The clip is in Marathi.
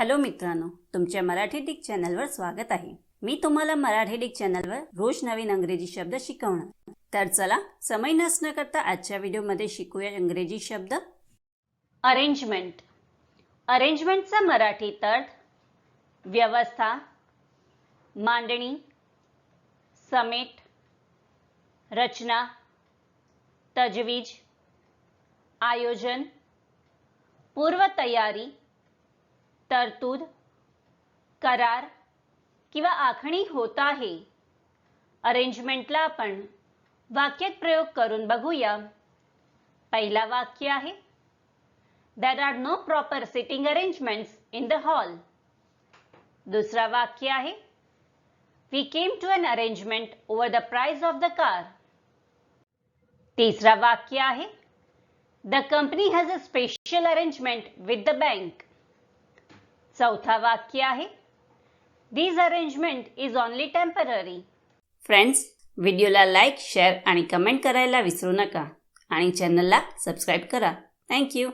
हॅलो मित्रांनो तुमच्या मराठी डिक चॅनलवर स्वागत आहे. मी तुम्हाला मराठी डिक चॅनलवर रोज नवीन अंग्रेजी शब्द शिकवणार. तर चला समय नसणं करता आजच्या व्हिडिओमध्ये शिकूया इंग्रजी शब्द. अरेंजमेंट अरेंजमेंटचा मराठी अर्थ व्यवस्था मांडणी समेट रचना तजवीज आयोजन पूर्वतयारी तरतूद, करार किंवा आखणी होत आहे. अरेंजमेंटला वाक्यात प्रयोग करून बघूया. पहिला वाक्य आहे there are no proper sitting arrangements in the hall दुसरा वाक्य आहे we came to an arrangement over the price of the car तीसरा वाक्य आहे the company has a special arrangement with the bank चौथा वाक्य आहे. This arrangement is only temporary friends व्हिडिओला लाईक शेअर आणि कमेंट करायला विसरू नका. आणि चॅनलला सबस्क्राईब करा. थँक्यू